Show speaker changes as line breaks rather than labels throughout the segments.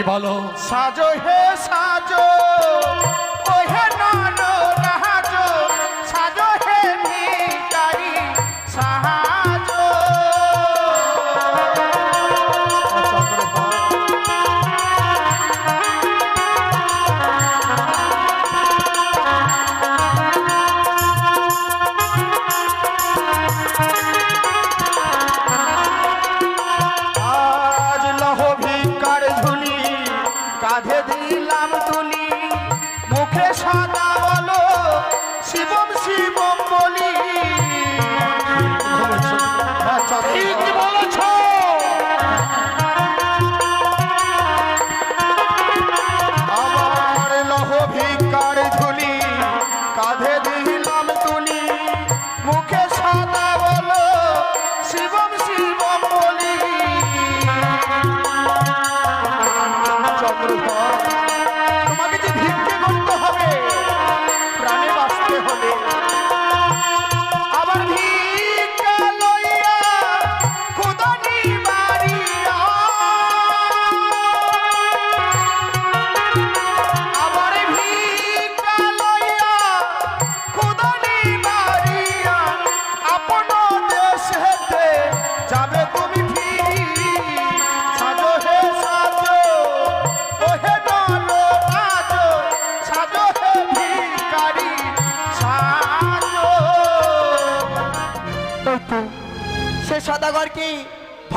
কি বলো
সাজো হে সাজো। ও হে শিবম শিবম বলি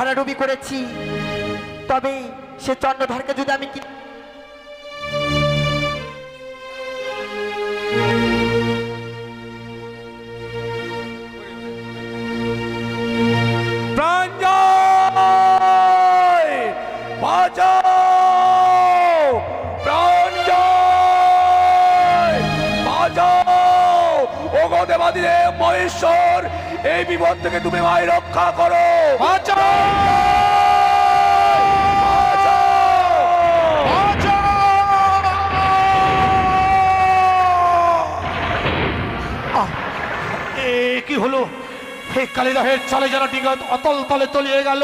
ভাড়াডুবি করেছি। তবে সে চন্দ্রধারকে যদি আমি
মহেশ্বর! এই বিপদ থেকে তুমি মাই রক্ষা করো।
কি হলো? হে কালিদাহের চালে যারা ডিঙ্গা অতল তলে তলিয়ে গেল,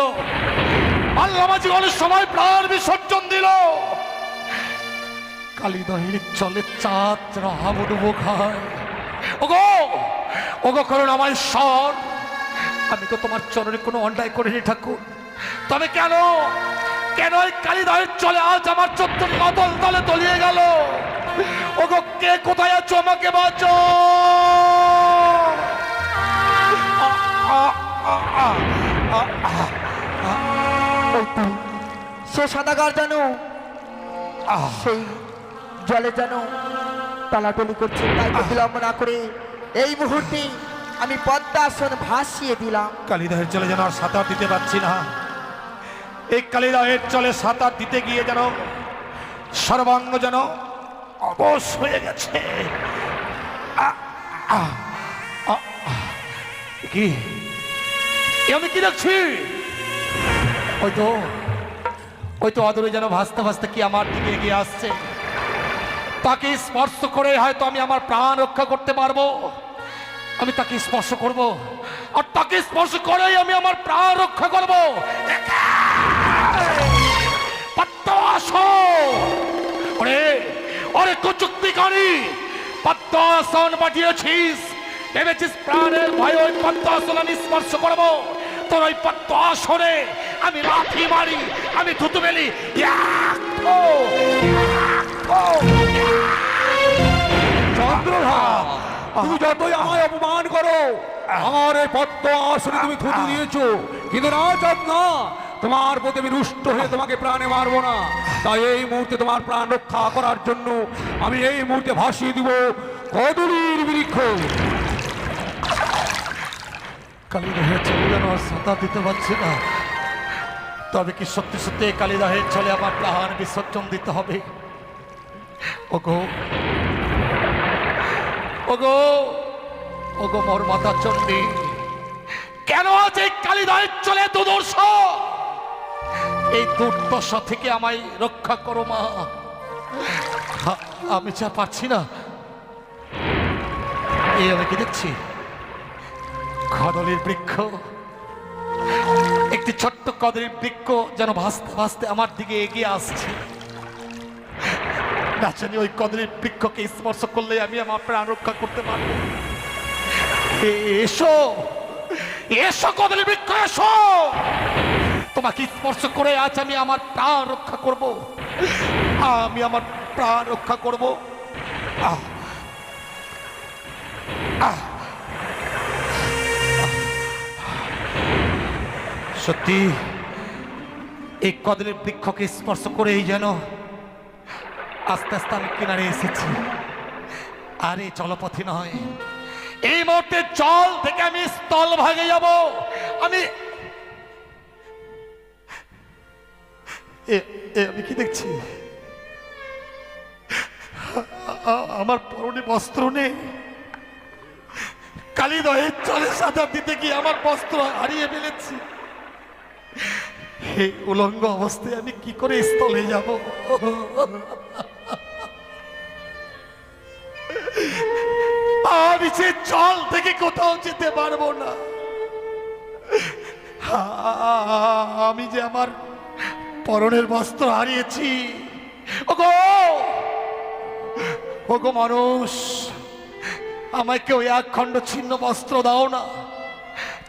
আল্লামা জীবনের সময় প্রাণ বিসর্জন দিল। কালিদাহের চলে চাঁদ রাহাবুডুবো খায় ওগো! ওগো করুন আমার ঈশ্বর আমি তো তোমার চরণে কোনো অন্যায় করিনি ঠাকুর। তবে কেন? কেন এই কালিদাহের চলে আজ আমার চত্বর অতল তলে তলিয়ে গেল? ওগো কে কোথায় আছো আমাকে বাঁচো
সে সদাগর জানো সেই জলে যেন টালাটলি করছে তাই বিলম্ব না করে এই মুহূর্তে আমি পদ্মাসন ভাসিয়ে দিলাম।
কালিদাহের চলে যেন আর সাঁতার দিতে পারছি না। এই কালিদাহের চলে সাঁতার দিতে গিয়ে যেন সর্বাঙ্গ যেন অবশ হয়ে গেছে। কি? আমি কি দেখছি? ওই তো ওই তো অদূরে যেন ভাসতে ভাসতে কি আমার দিকে এগিয়ে আসছে? তাকে স্পর্শ করে হয়তো আমি আমার প্রাণ রক্ষা করতে পারব। আমি তাকে স্পর্শ করব। আর তাকে স্পর্শ করেই আমি আমার প্রাণ রক্ষা করব। ভেবেছিস ওই আমি স্পর্শ করব। তোর ওই আমি লাথি মারি, আমি থুতু মেলি!
চন্দ্রধা তুমি যতই আমায় অপমান করো, আমার এই পদ্ম আসনে তুমি থুতু দিয়েছ। কিন্তু না চাঁদ না, তোমার প্রতি আমি রুষ্ট হয়ে তোমাকে প্রাণে মারবো না। তাই এই মুহূর্তে তোমার প্রাণ রক্ষা করার জন্য আমি এই মুহূর্তে ভাসিয়ে দিব কদলীর বৃক্ষ।
কালিদাহের চলে যেন সাঁতার দিতে পারছি না। তবে কি সত্যি সত্যি কালিদাহের চলে আমার প্রাণ বিসর্জন দিতে হবে? ওগো। ওগো। ওগো মোর মাতা কেন আজ এই চলে এই দুর্দশা থেকে আমায় রক্ষা করো মা। আমি যা পারছি না, এই আমি কি দেখছি? কদলের বৃক্ষ। একটি ছোট্ট কদলের বৃক্ষ যেন ভাসতে ভাসতে আমার দিকে এগিয়ে আসছে। না জানি ওই কদলের বৃক্ষকে স্পর্শ করলে আমি আমার প্রাণ রক্ষা করতে পারব। এসো! এসো, কদলের বৃক্ষ এসো! তোমাকে স্পর্শ করে আজ আমি আমার প্রাণ রক্ষা করব। আমি আমার প্রাণ রক্ষা করব। আহ! আহ! সত্যি, এই কদলের বৃক্ষকে স্পর্শ করেই যেন আস্তে আস্তে আমি কিনারে এসেছি। আরে চলপথে নয়। এই মুহূর্তে জল থেকে আমি স্থল ভাগে যাব। আমি আমি কি দেখছি? আমার পরনে বস্ত্র নেই। কালিদয়ের চলে সাঁতার দিতে গিয়ে আমার বস্ত্র হারিয়ে ফেলেছি। এই উলঙ্গ অবস্থায় আমি কি করে স্থলে যাব? আমি সে জল থেকে কোথাও যেতে পারব না। আমি যে আমার পরনের বস্ত্র হারিয়েছি, ওগো! ওগো মানুষ, আমায় কেউ একখণ্ড ছিন্ন বস্ত্র দাও না।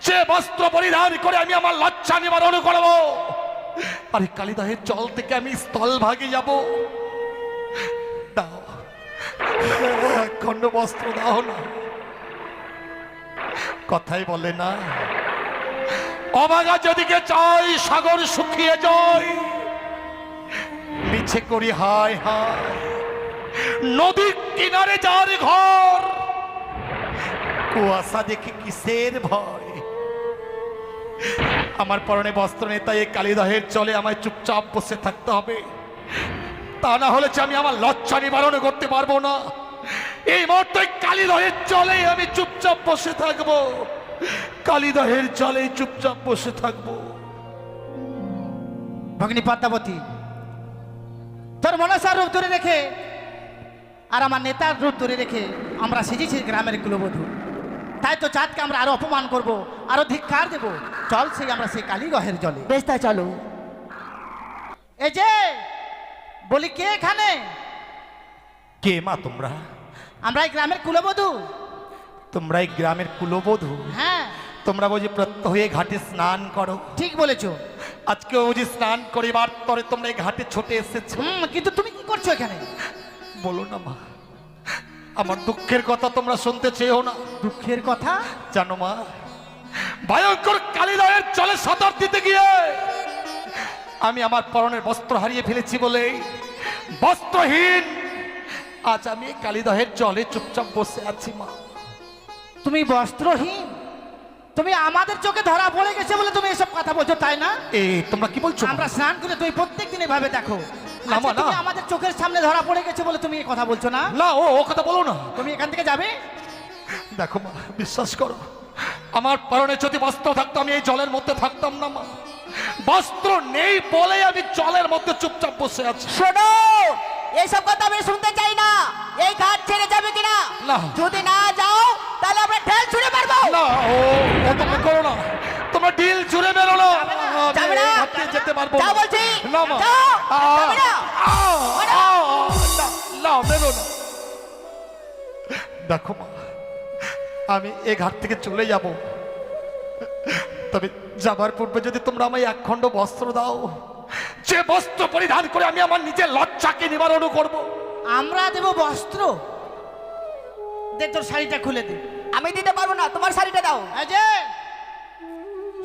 যে বস্ত্র পরিধান করে আমি আমার লজ্জা নিবারণ করব, আরে কালিদাহের জল থেকে আমি স্থল ভাগে যাব। দাও। খণ্ড বস্ত্র দাও না। কথাই বলে না। অবাগা যদিকে চাই সাগর শুকিয়ে যায়। মিছে করি হায় হায়। নদীর কিনারে যার ঘর। কুয়াশা দেখি কিসের ভয়? আমার পরনে বস্ত্র নেই, তাই এই কালিদহের জলে আমায় চুপচাপ বসে থাকতে হবে। তা না হলে আমি আমার লজ্জা নিবারণ করতে পারব না। এই মুহূর্তে কালিদহের জলে আমি চুপচাপ বসে থাকব। কালিদহের জলে চুপচাপ বসে থাকব।
ভগ্নী পদ্মাবতী তোর মনসার রূপ ধরে রেখে আর আমার নেতার রূপ ধরে রেখে আমরা সেজেছি গ্রামের কুলবধূ। তাই তো চাঁদকে আমরা আরও অপমান করব আরও ধিক্কার দেব। চল সেই আমরা সেই কালীগহের জলে।
বেশ তাই চলো।
এই যে বলি কে এখানে?
কে মা তোমরা?
আমরা এই গ্রামের কুলবধূ।
তোমরা এই গ্রামের কুলবধূ?
হ্যাঁ।
তোমরা বুঝি প্রত্যহে ঘাটে স্নান করো।
ঠিক বলেছ।
আজকে বুঝি স্নান করিবার তরে তোমরা এই ঘাটে ছোটে এসেছ।
কিন্তু তুমি কি করছ এখানে?
বলো না মা। আমার দুঃখের কথা তোমরা শুনতে চেয়েও না।
দুঃখের কথা?
জানো মা ভয়ঙ্কর কালিদয়ের চলে সাঁতার দিতে গিয়ে আমি আমার পরনের বস্ত্র হারিয়ে ফেলেছি বলে বস্ত্রহীন আজ আমি কালিদহের জলে চুপচাপ বসে আছি মা।
তুমি বস্ত্রহীন। তুমি আমাদের চোখে ধরা পড়ে গেছে বলে তুমি এসব কথা বলছো তাই না?
এ তোমরা কি বলছো
আমরা স্নান করে তুমি প্রত্যেক দিন এভাবে দেখো।
না,
তুমি আমাদের চোখের সামনে ধরা পড়ে গেছে বলে তুমি এই কথা বলছো না?
না ও ও কথা বলো না।
তুমি এখান থেকে যাবে?
দেখো মা বিশ্বাস করো। আমার পরনে যদি বস্ত্র থাকতো আমি এই জলের মধ্যে থাকতাম না মা। বস্ত্র নেই বলে আমি জলের মধ্যে চুপচাপ বসে আছি।
শোনো এইসব কথা আমি শুনতে চাই না। এই ঘাট ছেড়ে যাবে কিনা?
না।
যদি না যাও তাহলে আমরা ঢেল ছুড়ে মারবো।
না ও তোমরা করো না। তোমরা ডিল জুড়ে বেরো না। আমি
যাবে না।
যেতে পারব
যাও বলছি।
না মা।
যাবে না।
না না না। দেখো মা আমি এ ঘাট থেকে চলে যাব। তবে যাবার পূর্বে যদি তোমরা আমায় এক খণ্ড বস্ত্র দাও যে বস্ত্র পরিধান করে আমি আমার নিজের লজ্জাকে নিবারণ করব
আমরা দেব বস্ত্র। দে তোর শাড়িটা খুলে দে।
আমি দিতে পারব না তোমার শাড়িটা দাও।
এই যে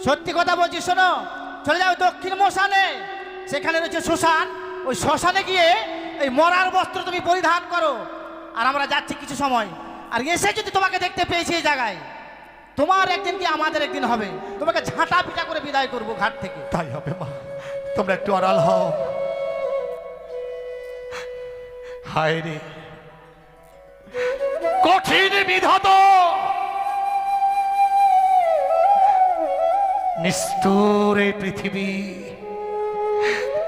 সত্যি কথা বলছি শোনো। চলে যাও দক্ষিণ মশানে। সেখানে রয়েছে শ্মশান। ওই শ্মশানে গিয়ে এই মরার বস্ত্র তুমি পরিধান করো। আর আমরা যাচ্ছি কিছু সময়। আর এসে যদি তোমাকে দেখতে পেয়েছি এই জায়গায় তোমার একদিন কি আমাদের একদিন হবে? তোমাকে ঝাঁটা পিটা করে বিদায় করব ঘাট থেকে।
তাই হবে মা। তোমরা একটু আড়াল হও। হায় রে কঠিন বিধাত। এই পৃথিবী।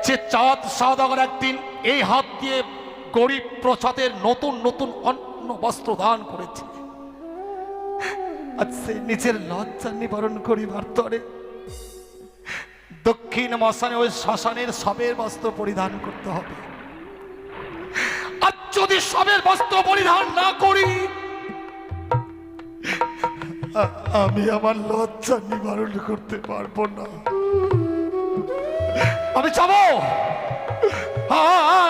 যে চাঁদ সাদাগর একদিন এই হাত দিয়ে গরিব প্রসাদের নতুন নতুন অন্ন বস্ত্র দান করেছে। আজ সে নিজের লজ্জা নিবারণ করিবার তরে দক্ষিণ মশানে ওই শ্মশানের সবের বস্ত্র পরিধান করতে হবে। আর যদি সবের বস্ত্র পরিধান না করি আমি আমার লজ্জা নিবারণ করতে পারব না। আমি যাব।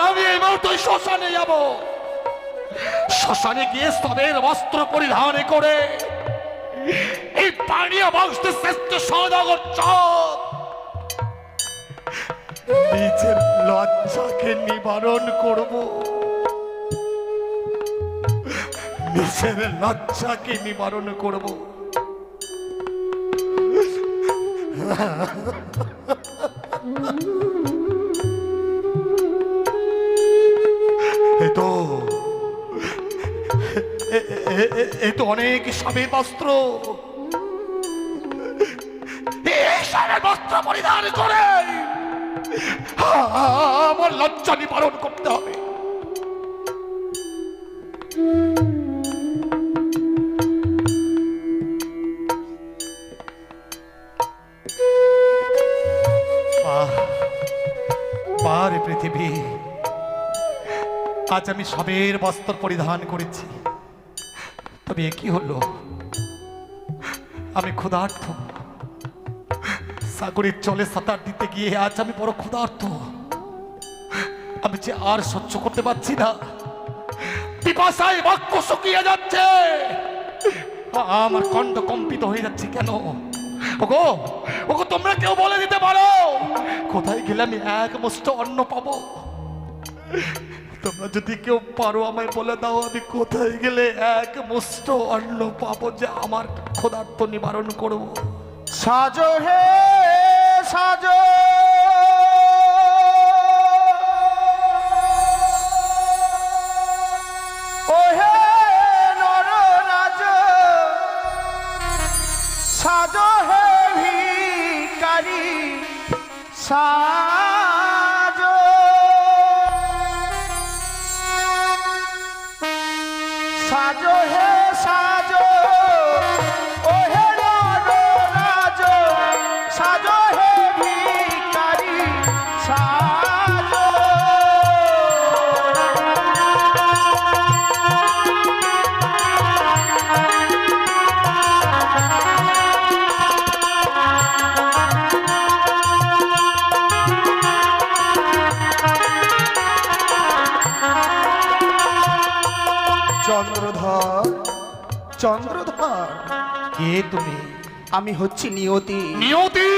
আমি এই মুহূর্তে শ্মশানে যাব। শ্মশানে গিয়ে স্তবের বস্ত্র পরিধান করে এই পানীয় বংশের শ্রেষ্ঠ সদাগর চাঁদ নিজের লজ্জাকে নিবারণ করব। নিজের লজ্জাকে নিবারণ করব। তো, এ- তো অনেক সবে বস্ত্র। বস্ত্র পরিধান করে আমার লজ্জা নিবারণ করতে হবে। আজ আমি সবের বস্ত্র পরিধান করেছি। তবে কি হলো? আমি ক্ষুধার্থ সাগরের চলে সাঁতার দিতে গিয়ে আজ আমি বড় ক্ষুধার্থ আমি যে আর সহ্য করতে পারছি না। পিপাসায় বাক্য শুকিয়ে যাচ্ছে। আমার কণ্ঠ কম্পিত হয়ে যাচ্ছে কেন? ওগো ওগো, তোমরা কেউ বলে দিতে পারো? কোথায় গেলে আমি এক মুষ্ট অন্ন পাবো? তোমরা যদি কেউ পারো আমায় বলে দাও, আমি কোথায় গেলে এক মুষ্ট অন্ন পাবো যে আমার ক্ষুধার্ত নিবারণ করব?
সাজো হে, সাজো! সাজো হে ভিকারি, সাজো চন্দ্রধর চন্দ্রধর
কে তুমি?
আমি হচ্ছি নিয়তি।
নিয়তি!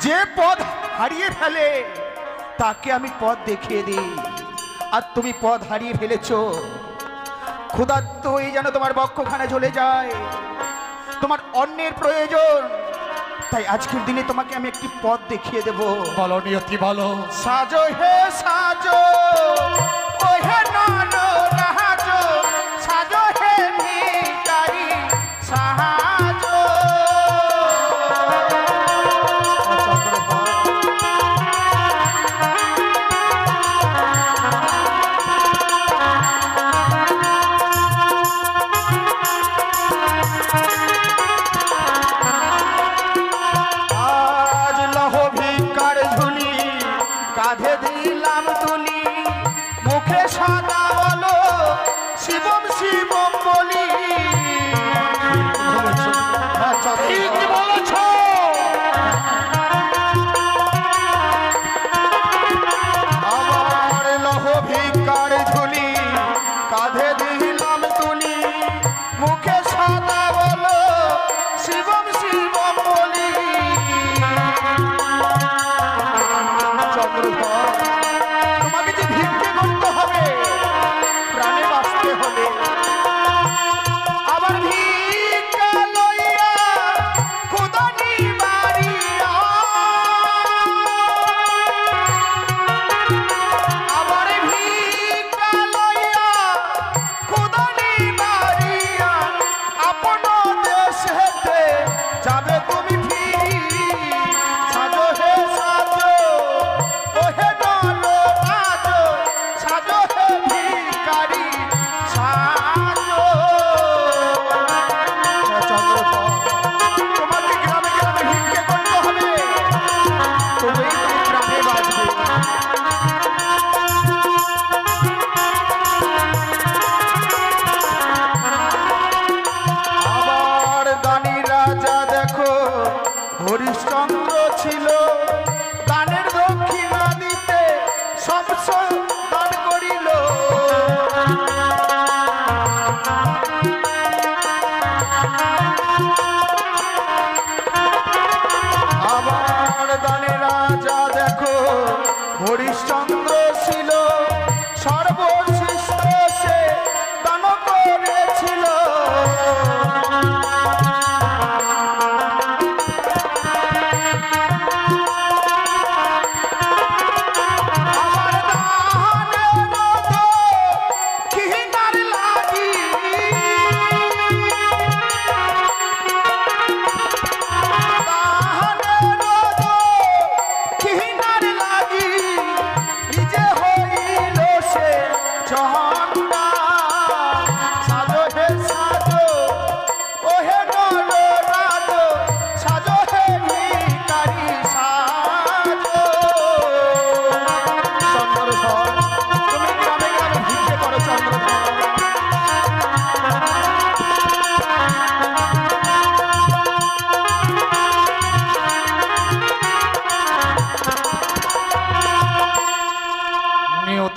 যে পথ হারিয়ে ফেলে তাকে আমি পথ দেখিয়ে দিই। আর তুমি পথ হারিয়ে ফেলেছ। ক্ষুধার্ত এই যেন তোমার বক্ষখানে চলে যায়। তোমার অন্যের প্রয়োজন। তাই আজকের দিনে তোমাকে আমি একটি পথ দেখিয়ে দেব।
বলো নিয়তি বলো।
সাজো হে সাজো। ও হে নন। দান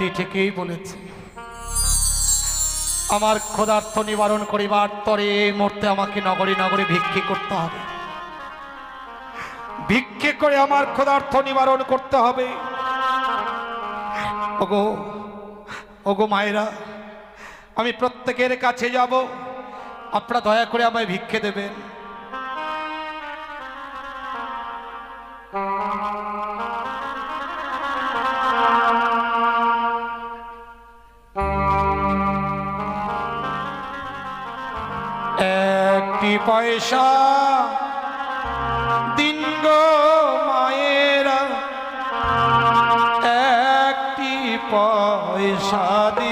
নিয়তি ঠিকই বলেছে। আমার ক্ষুধার্থ নিবারণ করিবার তরে এই মুহূর্তে আমাকে নগরী নগরী ভিক্ষে করতে হবে। ভিক্ষে করে আমার ক্ষুধার্থ নিবারণ করতে হবে। ওগো ওগো মায়েরা, আমি প্রত্যেকের কাছে যাব। আপনারা দয়া করে আমায় ভিক্ষে দেবেন। একটি পয়সা দিন গো মায়েরা একটি পয়সা দিন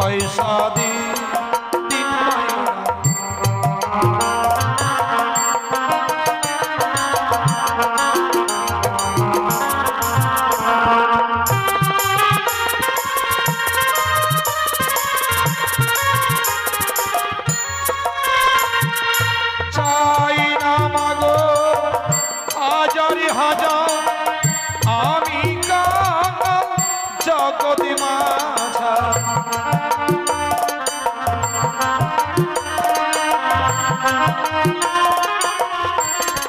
পয়সা দিন